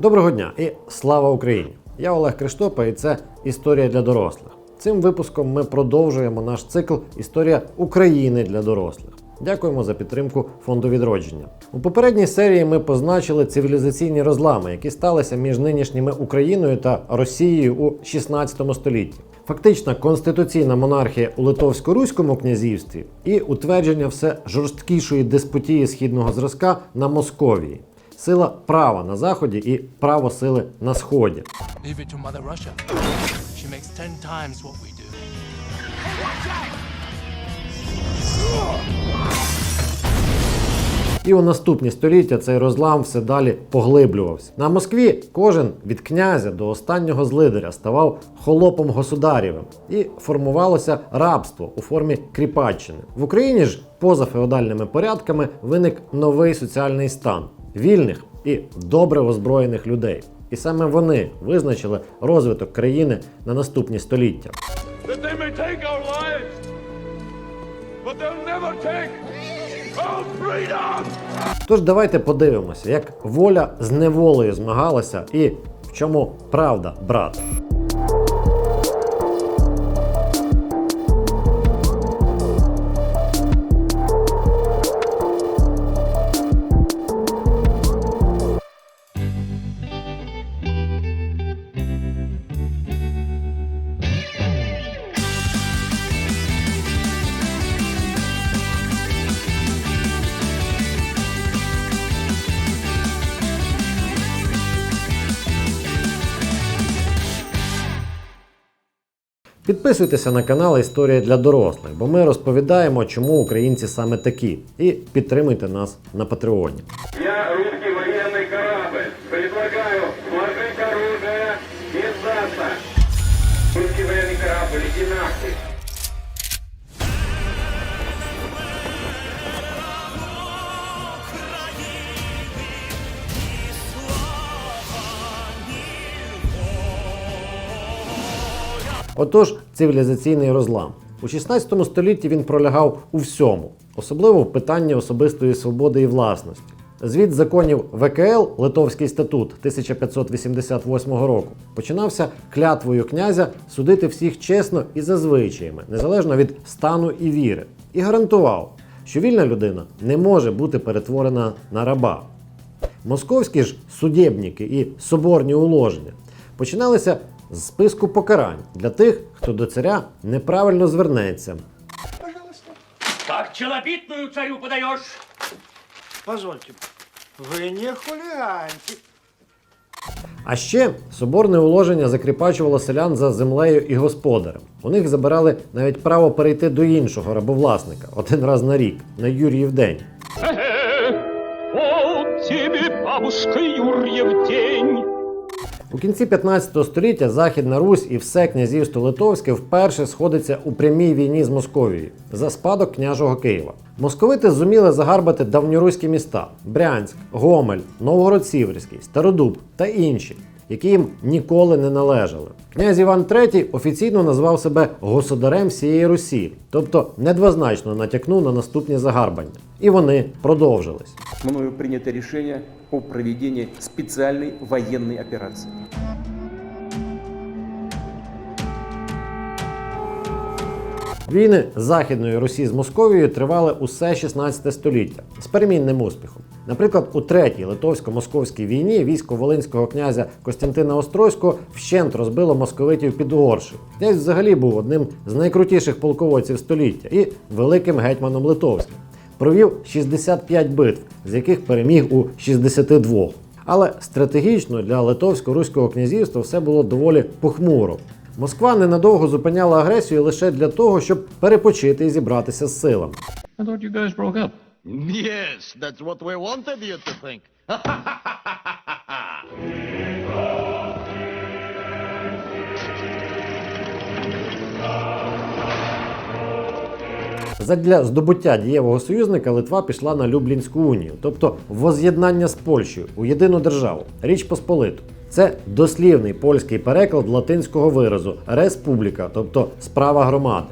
Доброго дня і слава Україні! Я Олег Криштопа, і це історія для дорослих. Цим випуском ми продовжуємо наш цикл Історія України для дорослих. Дякуємо за підтримку фонду відродження. У попередній серії ми позначили цивілізаційні розлами, які сталися між нинішніми Україною та Росією у 16 столітті. Фактична конституційна монархія у Литовсько-Руському князівстві і утвердження все жорсткішої деспотії східного зразка на Московії. Сила права на заході і право сили на сході. І у наступні століття цей розлам все далі поглиблювався. На Москві кожен від князя до останнього злидаря ставав холопом государєвим і формувалося рабство у формі кріпаччини. В Україні ж поза феодальними порядками виник новий соціальний стан вільних і добре озброєних людей. І саме вони визначили розвиток країни на наступні століття. Тож давайте подивимося, як воля з неволею змагалася і в чому правда, брат. Підписуйтеся на канал Історія для дорослих, бо ми розповідаємо, чому українці саме такі. І підтримуйте нас на Патреоні. Я русский военный Отож, цивілізаційний розлам. У 16 столітті він пролягав у всьому, особливо в питанні особистої свободи і власності. Звіт законів ВКЛ Литовський статут 1588 року починався клятвою князя судити всіх чесно і за звичаями, незалежно від стану і віри, і гарантував, що вільна людина не може бути перетворена на раба. Московські ж судебники і соборні уложення починалися з списку покарань для тих, хто до царя неправильно звернеться. Как челобитную царю подаешь? Позвольте, вы не хулиганьте. А ще соборне уложення закріпачувало селян за землею і господарем. У них забирали навіть право перейти до іншого рабовласника один раз на рік, на Юріїв день. Вот тебе, бабушка Юрьев день. У кінці 15 століття Західна Русь і все князівство Литовське вперше сходиться у прямій війні з Московією за спадок княжого Києва. Московити зуміли загарбати давньоруські міста Брянськ, Гомель, Новгород-Сіверський, Стародуб та інші, які їм ніколи не належали. Князь Іван III офіційно назвав себе государем всієї Русі, тобто недвозначно натякнув на наступні загарбання. І вони продовжились. мною принято решение о проведении специальной военной операции. Війни Західної Русі з Московією тривали усе 16 століття з перемінним успіхом. Наприклад, у третій литовсько-московській війні військо волинського князя Костянтина Острозького вщент розбило московитів під Угоршею. Князь взагалі був одним з найкрутіших полководців століття і великим гетьманом Литовським. Провів 65 битв, з яких переміг у 62. Але стратегічно для литовсько-руського князівства все було доволі похмуро. Москва ненадовго зупиняла агресію лише для того, щоб перепочити і зібратися з силами. Yes, that's what we wanted you to think. Задля здобуття дієвого союзника Литва пішла на Люблінську унію, тобто воз'єднання з Польщею у єдину державу Річ Посполиту. Це дослівний польський переклад латинського виразу республіка, тобто справа громади.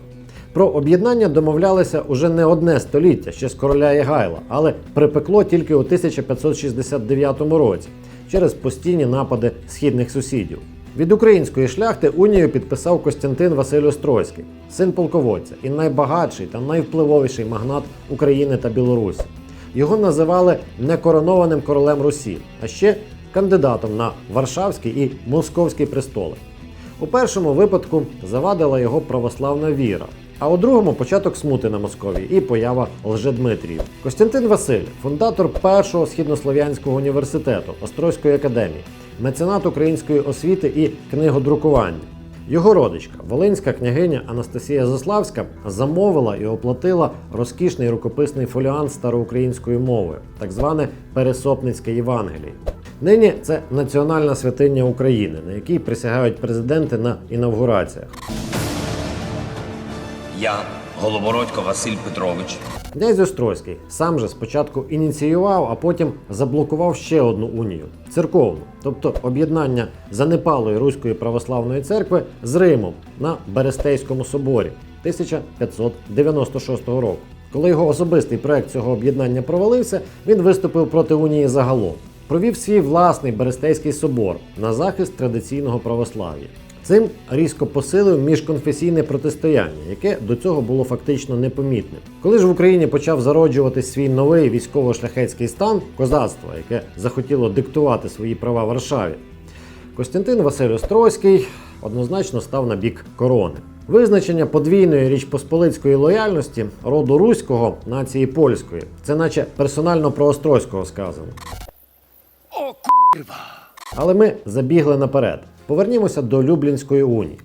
Про об'єднання домовлялися уже не одне століття ще з короля Єгайла, але припекло тільки у 1569 році. через постійні напади східних сусідів. Від української шляхти унію підписав Костянтин Василь Острозький, син полководця і найбагатший та найвпливовіший магнат України та Білорусі. Його називали некоронованим королем Русі, а ще кандидатом на Варшавський і Московський престоли. У першому випадку завадила його православна віра, а у другому початок смути на Московії і поява Лжедмитріїв. Костянтин Василь, фундатор першого східнослов'янського університету Острозької академії, меценат української освіти і книгодрукування. Його родичка, волинська княгиня Анастасія Заславська, замовила і оплатила розкішний рукописний фоліант староукраїнською мовою, так зване Пересопницьке Євангеліє. Нині це національна святиня України, на якій присягають президенти на інавгураціях. Я, Голобородько Василь Петрович, Князь Острозький сам же спочатку ініціював, а потім заблокував ще одну унію церковну, тобто об'єднання занепалої Руської православної церкви з Римом на Берестейському соборі 1596 року. Коли його особистий проект цього об'єднання провалився, він виступив проти унії загалом. Провів свій власний Берестейський собор на захист традиційного православ'я. Цим різко посилив міжконфесійне протистояння, яке до цього було фактично непомітним. Коли ж в Україні почав зароджуватись свій новий військово-шляхетський стан козацтво, яке захотіло диктувати свої права Варшаві, Костянтин Василь Острозький однозначно став на бік корони. Визначення подвійної річпосполицької лояльності роду руського нації польської це наче персонально про Острозького сказано. Але ми забігли наперед. Повернімося до Люблінської унії.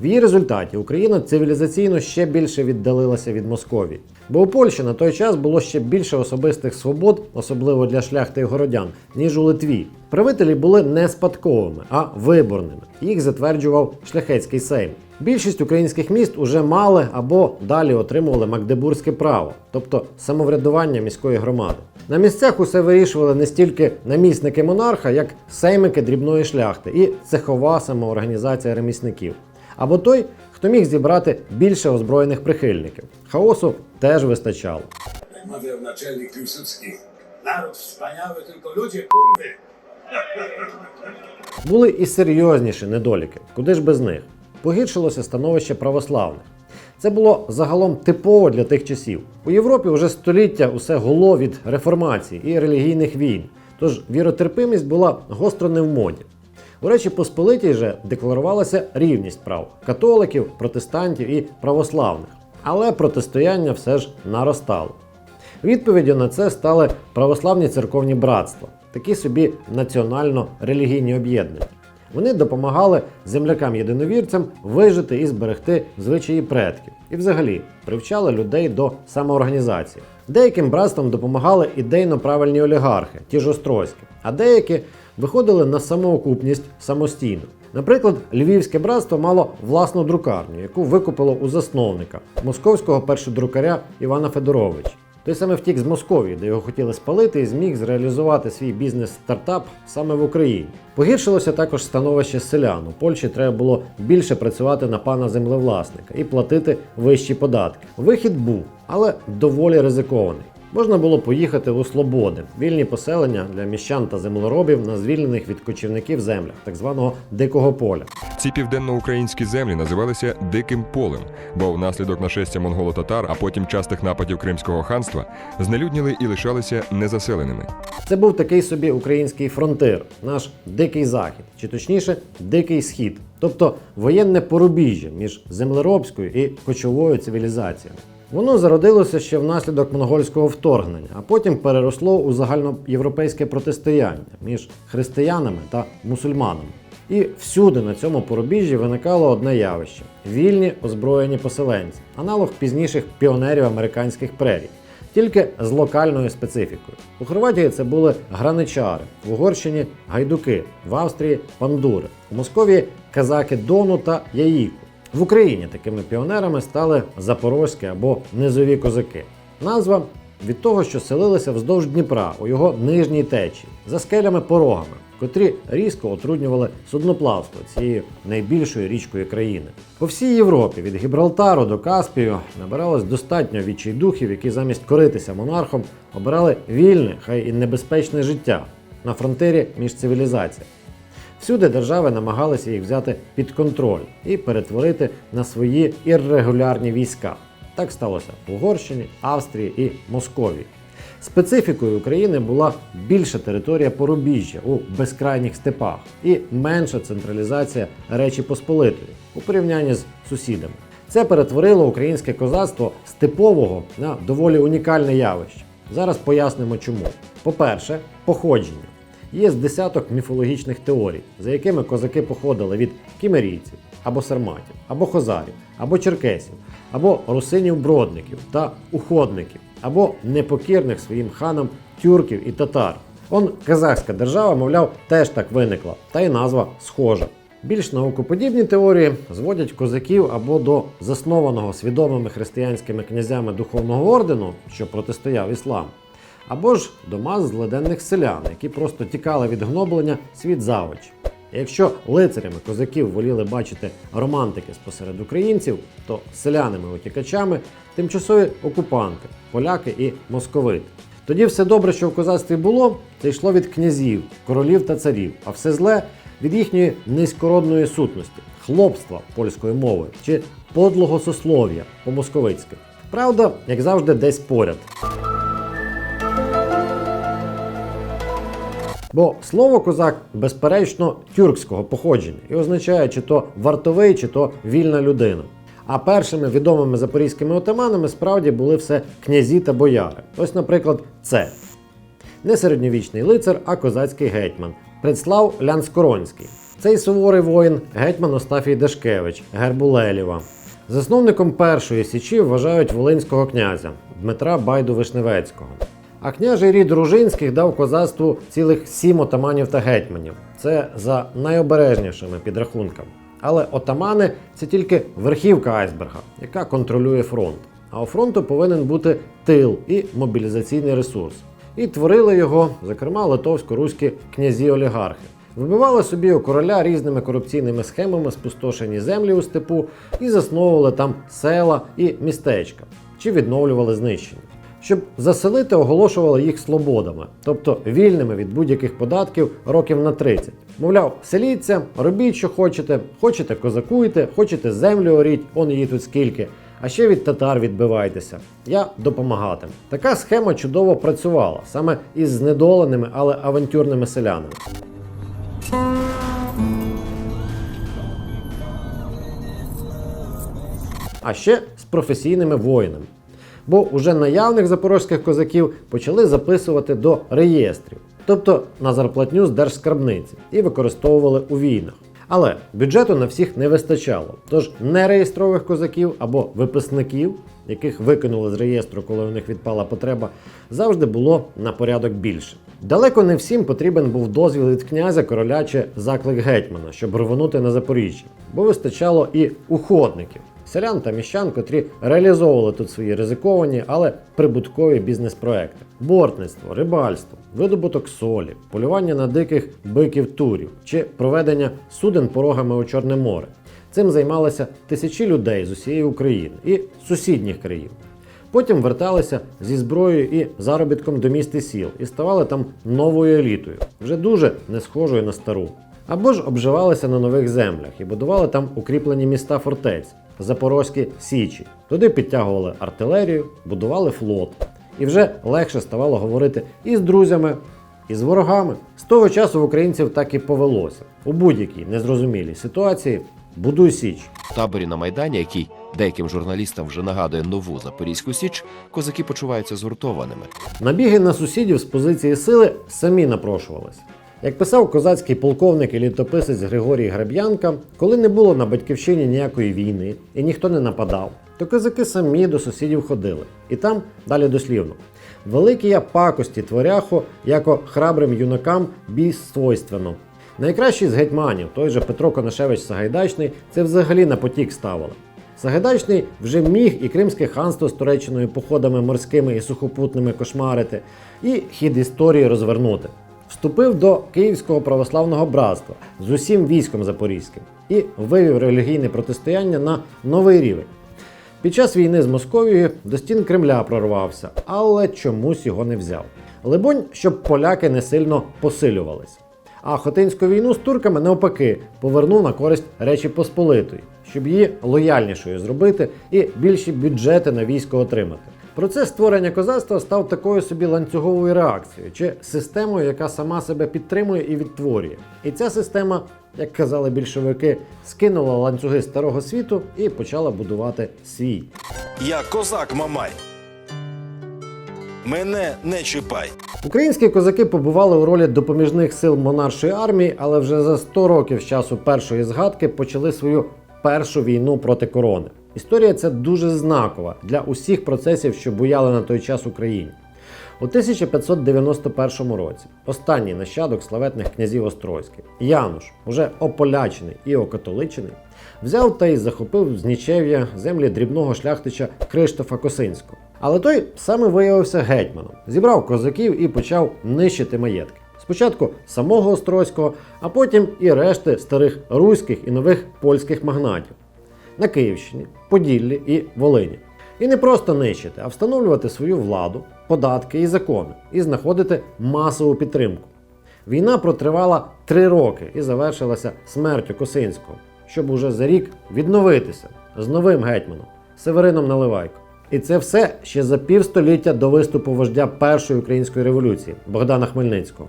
В її результаті Україна цивілізаційно ще більше віддалилася від Московії. Бо у Польщі на той час було ще більше особистих свобод, особливо для шляхти і городян, ніж у Литві. Правителі були не спадковими, а виборними. Їх затверджував шляхетський сейм. Більшість українських міст уже мали або далі отримували магдебурзьке право, тобто самоврядування міської громади. На місцях усе вирішували не стільки намісники монарха, як сеймики дрібної шляхти і цехова самоорганізація ремісників. Або той, хто міг зібрати більше озброєних прихильників. Хаосу теж вистачало. Mawiał naczelnik Piłsudski. Naród wspaniały, tylko ludzie kurwy. Були і серйозніші недоліки, куди ж без них. Погіршилося становище православних. Це було загалом типово для тих часів. У Європі вже століття усе гуло від реформації і релігійних війн, тож віротерпимість була гостро не в моді. У Речі Посполитій же декларувалася рівність прав католиків, протестантів і православних. Але протистояння все ж наростало. Відповіддю на це стали православні церковні братства, такі собі національно-релігійні об'єднання. Вони допомагали землякам-єдиновірцям вижити і зберегти звичаї предків, і взагалі привчали людей до самоорганізації. Деяким братствам допомагали ідейно правильні олігархи, ті ж Острозькі, а деякі виходили на самоокупність самостійно. Наприклад, Львівське братство мало власну друкарню, яку викупило у засновника московського першодрукаря Івана Федоровича. Той саме втік з Московії, де його хотіли спалити, і зміг зреалізувати свій бізнес-стартап саме в Україні. Погіршилося також становище селян. У Польщі треба було більше працювати на пана землевласника і платити вищі податки. Вихід був, але доволі ризикований. Можна було поїхати у Слободи, вільні поселення для міщан та землеробів на звільнених від кочівників землях, так званого дикого поля. Ці південноукраїнські землі називалися Диким полем, бо внаслідок нашестя монголо-татар, а потім частих нападів Кримського ханства, знелюдніли і лишалися незаселеними. Це був такий собі український фронтир, наш дикий захід, чи точніше, дикий схід, тобто воєнне порубіжжя між землеробською і кочовою цивілізаціями. Воно зародилося ще внаслідок монгольського вторгнення, а потім переросло у загальноєвропейське протистояння між християнами та мусульманами. І всюди на цьому порубіжжі виникало одне явище: вільні озброєні поселенці, аналог пізніших піонерів американських прерій, тільки з локальною специфікою. У Хорватії це були граничари, в Угорщині гайдуки, в Австрії пандури, у Московії казаки Дону та Яїку. В Україні такими піонерами стали запорозькі або низові козаки. Назва від того, що селилися вздовж Дніпра у його нижній течії, за скелями-порогами, котрі різко отруднювали судноплавство цією найбільшою річкою країни. По всій Європі від Гібралтару до Каспію набиралось достатньо відчайдухів, які замість коритися монархом обирали вільне, хай і небезпечне життя. на фронтирі між цивілізаціями. Всюди держави намагалися їх взяти під контроль і перетворити на свої іррегулярні війська. Так сталося в Угорщині, Австрії і Московії. Специфікою України була більша територія порубіжжя у безкрайніх степах і менша централізація Речі Посполитої у порівнянні з сусідами. Це перетворило українське козацтво з типового на доволі унікальне явище. Зараз пояснимо чому. По-перше, походження. Є з десяток міфологічних теорій, за якими козаки походили від кімерійців, або сарматів, або хозарів, або черкесів, або русинів-бродників та уходників, або непокірних своїм ханам тюрків і татар. Он казахська держава, мовляв, теж так виникла, та й назва схожа. Більш наукоподібні теорії зводять козаків або до заснованого свідомими християнськими князями духовного ордену, що протистояв ісламу, або ж до мас злиденних селян, які просто тікали від гноблення світ завочі. І Якщо лицарями козаків воліли бачити романтики спосеред українців, то селянами-утікачами тимчасові окупанти, поляки і московити. Тоді все добре, що в козацтві було, це йшло від князів, королів та царів, а все зле від їхньої низькородної сутності, хлопства польською мовою чи подлого сослов'я по-московицьки. Правда, як завжди, десь поряд. Бо слово козак безперечно тюркського походження і означає чи то вартовий, чи то вільна людина. А першими відомими запорізькими отаманами справді були все князі та бояри. Ось, наприклад, це не середньовічний лицар, а козацький гетьман Предслав Лянскоронський. Цей суворий воїн гетьман Остафій Дашкевич, гербу Лелєва. Засновником першої січі вважають волинського князя Дмитра Байду Вишневецького. А княжий рід Ружинських дав козацтву цілих сім отаманів та гетьманів. Це за найобережнішими підрахунками. Але отамани це тільки верхівка айсберга, яка контролює фронт. А у фронту повинен бути тил і мобілізаційний ресурс. І творили його, зокрема, литовсько-руські князі-олігархи. Вибивали собі у короля різними корупційними схемами спустошені землі у степу і засновували там села і містечка, чи відновлювали знищення. Щоб заселити, оголошували їх слободами, тобто вільними від будь-яких податків років на 30. Мовляв, селіться, робіть, що хочете, хочете козакуйте, хочете землю оріть, он її тут скільки. А ще від татар відбивайтеся. Я допомагатиму. Така схема чудово працювала саме із знедоленими, але авантюрними селянами. а ще з професійними воїнами. Бо уже наявних запорозьких козаків почали записувати до реєстрів, тобто на зарплатню з держскарбниці, і використовували у війнах. Але бюджету на всіх не вистачало. Тож нереєстрових козаків або виписників, яких викинули з реєстру, коли у них відпала потреба, завжди було на порядок більше. Далеко не всім потрібен був дозвіл від князя, короля чи заклик гетьмана, щоб рвонути на Запоріжжя, бо вистачало і уходників. Селян та міщан, котрі реалізовували тут свої ризиковані, але прибуткові бізнес-проекти: бортництво, рибальство, видобуток солі, полювання на диких биків турів чи проведення суден порогами у Чорне море. Цим займалися тисячі людей з усієї України і сусідніх країн. Потім верталися зі зброєю і заробітком до міст і сіл і ставали там новою елітою, вже дуже не схожою на стару. Або ж обживалися на нових землях і будували там укріплені міста фортець, запорозькі січі. Туди підтягували артилерію, будували флот. І вже легше ставало говорити і з друзями, і з ворогами. З того часу в українців так і повелося. У будь-якій незрозумілій ситуації будуй січ. В таборі на Майдані, який деяким журналістам вже нагадує нову Запорізьку Січ, козаки почуваються згуртованими. Набіги на сусідів з позиції сили самі напрошувалися. Як писав козацький полковник і літописець Григорій Греб'янка, коли не було на батьківщині ніякої війни і ніхто не нападав, то козаки самі до сусідів ходили. І там, далі дослівно, великі я пакості творяхо, яко храбрим юнакам бій свойственно. Найкращий з гетьманів, той же Петро Конашевич Сагайдачний, це взагалі на потік ставили. Сагайдачний вже міг і Кримське ханство з Туреччиною походами морськими і сухопутними кошмарити, і хід історії розвернути. Вступив до Київського православного братства з усім військом запорізьким і вивів релігійне протистояння на новий рівень. Під час війни з Московією до стін Кремля прорвався, але чомусь його не взяв. Либонь, щоб поляки не сильно посилювались. А Хотинську війну з турками навпаки повернув на користь Речі Посполитої, щоб її лояльнішою зробити і більші бюджети на військо отримати. Процес створення козацтва став такою собі ланцюговою реакцією чи системою, яка сама себе підтримує і відтворює. І ця система, як казали більшовики, скинула ланцюги старого світу і почала будувати свій. Я козак Мамай. Мене не чіпай. Українські козаки побували у ролі допоміжних сил монаршої армії, але вже за 100 років з часу першої згадки почали свою першу війну проти корони. Історія ця дуже знакова для усіх процесів, що буяли на той час Україні. У 1591 році останній нащадок славетних князів Острозьких Януш, уже ополячений і окатоличений, взяв та й захопив з нічев'я землі дрібного шляхтича Криштофа Косинського. Але той саме виявився гетьманом, зібрав козаків і почав нищити маєтки. Спочатку самого Острозького, а потім і решти старих руських і нових польських магнатів на Київщині, Поділлі і Волині. І не просто нищити, а встановлювати свою владу, податки і закони, і знаходити масову підтримку. Війна протривала три роки і завершилася смертю Косинського, щоб уже за рік відновитися з новим гетьманом Северином Наливайко. І це все ще за півстоліття до виступу вождя Першої української революції Богдана Хмельницького.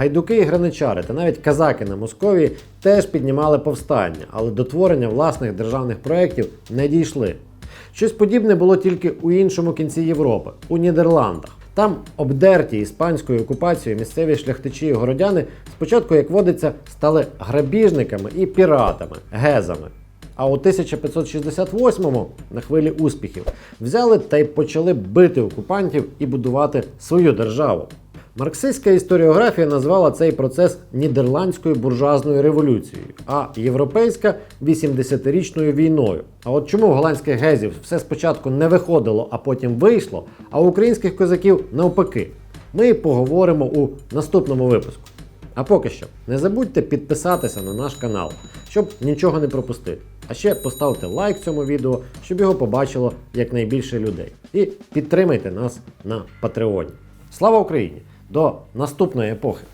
Гайдуки і граничари та навіть казаки на Московії теж піднімали повстання, але до творення власних державних проєктів не дійшли. Щось подібне було тільки у іншому кінці Європи, у Нідерландах. Там обдерті іспанською окупацією місцеві шляхтичі і городяни спочатку, як водиться, стали грабіжниками і піратами, гезами. А у 1568-му, на хвилі успіхів, взяли та й почали бити окупантів і будувати свою державу. Марксистська історіографія назвала цей процес нідерландською буржуазною революцією, а європейська 80-річною війною. А от чому в голландських гезів все спочатку не виходило, а потім вийшло, а у українських козаків навпаки? Ми поговоримо у наступному випуску. А поки що, не забудьте підписатися на наш канал, щоб нічого не пропустити. А ще поставте лайк цьому відео, щоб його побачило якнайбільше людей. І підтримайте нас на Патреоні. Слава Україні! До наступної епохи!